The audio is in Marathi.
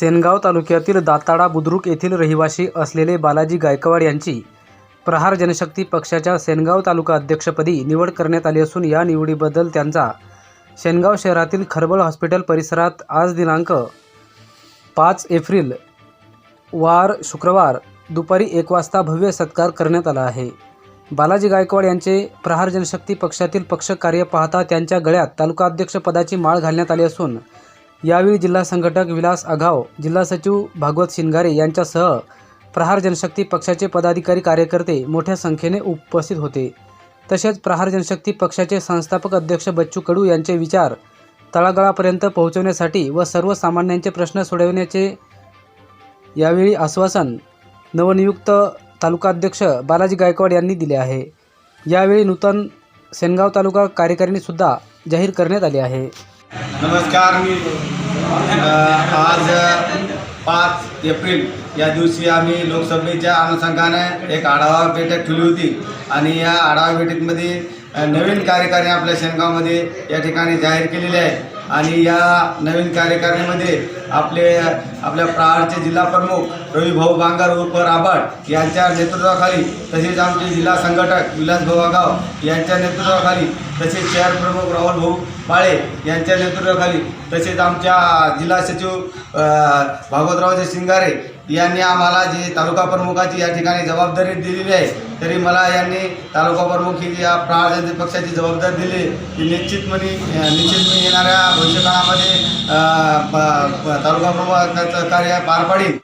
सेनगाव तालुक्यातील दाताडा बुद्रुक येथील रहिवासी असलेले बालाजी गायकवाड यांची प्रहार जनशक्ती पक्षाच्या सेनगाव तालुका अध्यक्षपदी निवड करण्यात आली असून या निवडीबद्दल त्यांचा सेनगाव शहरातील खरबळ हॉस्पिटल परिसरात आज दिनांक पाच एप्रिल वार शुक्रवार दुपारी एक वाजता भव्य सत्कार करण्यात आला आहे. बालाजी गायकवाड यांचे प्रहार जनशक्ती पक्षातील पक्ष कार्य पाहता त्यांच्या गळ्यात तालुकाध्यक्षपदाची माळ घालण्यात आली असून यावेळी जिल्हा संघटक विलास आघाव जिल्हा सचिव भागवत शिंगारे यांच्यासह प्रहार जनशक्ती पक्षाचे पदाधिकारी कार्यकर्ते मोठ्या संख्येने उपस्थित होते. तसेच प्रहार जनशक्ती पक्षाचे संस्थापक अध्यक्ष बच्चू कडू यांचे विचार तळागाळापर्यंत पोहोचवण्यासाठी व सर्वसामान्यांचे प्रश्न सोडवण्याचे यावेळी आश्वासन नवनियुक्त तालुकाध्यक्ष बालाजी गायकवाड यांनी दिले आहे. यावेळी नूतन सेनगाव तालुका कार्यकारिणीसुद्धा जाहीर करण्यात आली आहे. नमस्कार मी आज पाच एप्रिल या दिवशी आम्ही लोकसभेच्या अनुषंगाने एक आढावा बैठक ठेवली होती. आणि या आढावा बैठकीमध्ये नवीन कार्यकारी आपल्या शेनगावमध्ये या ठिकाणी जाहीर केलेली आहे. आणि या नवीन कार्यकारिणीमध्ये आपले आपल्या प्रहारचे जिल्हा प्रमुख रविभाऊ बांगर उर्फ राबाड यांच्या नेतृत्वाखाली तसेच आमचे जिल्हा संघटक विलास भाऊ यांच्या नेतृत्वाखाली तसेच शहर प्रमुख राहुल भाऊ बाळे यांच्या नेतृत्वाखाली तसेच आमच्या जिल्हा सचिव भागवतरावजी शिंगारे यांनी आम्हाला जी तालुका प्रमुखाची या ठिकाणी जबाबदारी दिलेली आहे तरी मला यांनी तालुका प्रमुख ही या प्रहार जनते पक्षाची जबाबदारी दिली. की निश्चितपणे निश्चित मी येणाऱ्या भविष्यकाळामध्ये तालुका प्रमुखाचं कार्य पार पाडीन